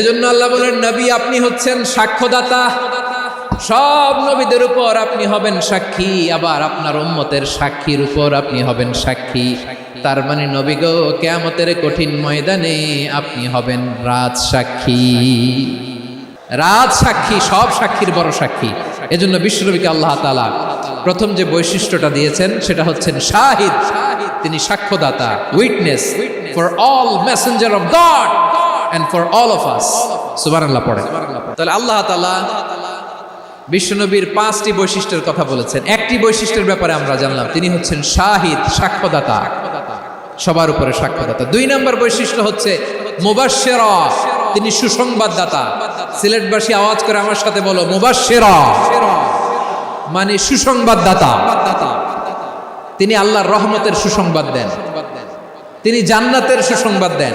এজন্য আল্লাহ বলেন, নবী, আপনি হচ্ছেন সাক্ষ্যদাতা। সব নবীদের উপর আপনি হবেন সাক্ষী, আবার আপনার উম্মতের সাক্ষীর উপর আপনি হবেন সাক্ষী। তার মানে নবী গো, কেয়ামতের কঠিন ময়দানে আপনি হবেন রাজ সাক্ষী। রাজ সাক্ষী, সব সাক্ষীর বড় সাক্ষী। এজন্য বিশ্বনবীকে আল্লাহ তালা প্রথম যে বৈশিষ্ট্যটা দিয়েছেন, সেটা হচ্ছেন শাহিদ। তিনি সাক্ষ্যদাতা, witness for all messenger of God. And for all of us সুবহানাল্লাহ পড়ে তাহলে আল্লাহ তাআলা বিশ্বনবীর পাঁচটি বৈশিষ্ট্যের কথা বলেছেন। একটি বৈশিষ্ট্যের ব্যাপারে আমরা জানলাম, তিনি হচ্ছেন শাহিদ, সাক্ষ্যদাতা। সবার উপরে সাক্ষ্যদাতা। দুই নম্বর বৈশিষ্ট্য হচ্ছে মুবাশশিরা, তিনি সুসংবাদদাতা। সিলেটবাসী আওয়াজ করে আমার সাথে বলো, মুবাশশিরা। মানে সুসংবাদদাতা। তিনি আল্লাহর রহমতের সুসংবাদ দেন। তিনি জান্নাতের সুসংবাদ দেন।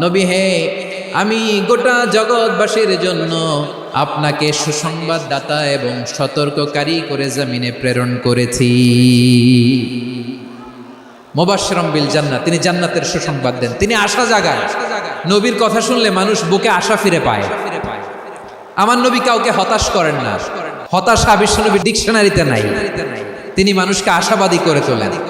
নবী হে, আমি গোটা জগৎবাসীর জন্য আপনাকে সুসংবাদদাতা এবং সতর্ককারী করে জমিনে প্রেরণ করেছি। মোবাশ্রম বিল জান্নাত, তিনি জান্নাতের সুসংবাদ দেন। তিনি আশা জাগায়। নবীর কথা শুনলে মানুষ বুকে আশা ফিরে পায়। আমার নবী কাউকে হতাশ করেন না। হতাশা বিশ্বনবীর ডিকশনারিতে নাই। তিনি মানুষকে আশাবাদী করে তোলেন।